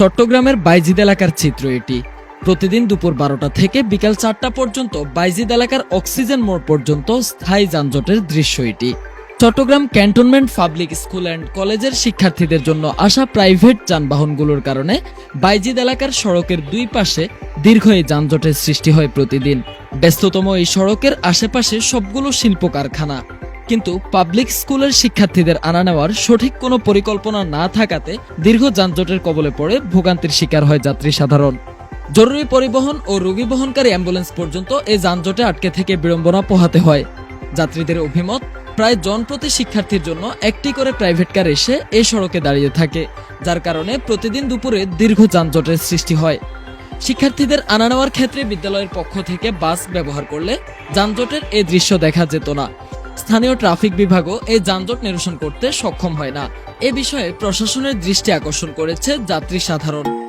চট্টগ্রামের বাইজিদ এলাকার চিত্র এটি। প্রতিদিন দুপুর বারোটা থেকে বিকাল চারটা পর্যন্ত বাইজিদ এলাকার অক্সিজেন মোড় পর্যন্ত স্থায়ী যানজটের দৃশ্য এটি। Chattogram cantonment public school and কলেজের শিক্ষার্থীদের জন্য আসা প্রাইভেট যানবাহনগুলোর কারণে বাইজিদ এলাকার সড়কের দুই পাশে দীর্ঘ এই যানজটের সৃষ্টি হয় প্রতিদিন। ব্যস্ততম এই সড়কের আশেপাশে সবগুলো শিল্প কারখানা কিন্তু পাবলিক স্কুলের শিক্ষার্থীদের আনা নেওয়ার সঠিক কোনো পরিকল্পনা না থাকাতে দীর্ঘ যানজটের কবলে পড়ে ভোগান্তির শিকার হয় যাত্রী সাধারণ। জরুরি পরিবহন ও রোগী বহনকারী অ্যাম্বুলেন্স পর্যন্ত এই যানজটে আটকে থেকে বিড়ম্বনা পোহাতে হয়। যাত্রীদের অভিমত, প্রায় জনপ্রতি শিক্ষার্থীর জন্য একটি করে প্রাইভেট কার এসে এই সড়কে দাঁড়িয়ে থাকে, যার কারণে প্রতিদিন দুপুরে দীর্ঘ যানজটের সৃষ্টি হয়। শিক্ষার্থীদের আনা নেওয়ার ক্ষেত্রে বিদ্যালয়ের পক্ষ থেকে বাস ব্যবহার করলে যানজটের এই দৃশ্য দেখা যেত না। স্থানীয় ট্রাফিক বিভাগও এই যানজট নিরসন করতে সক্ষম হয় না। এ বিষয়ে প্রশাসনের দৃষ্টি আকর্ষণ করেছে যাত্রী সাধারণ।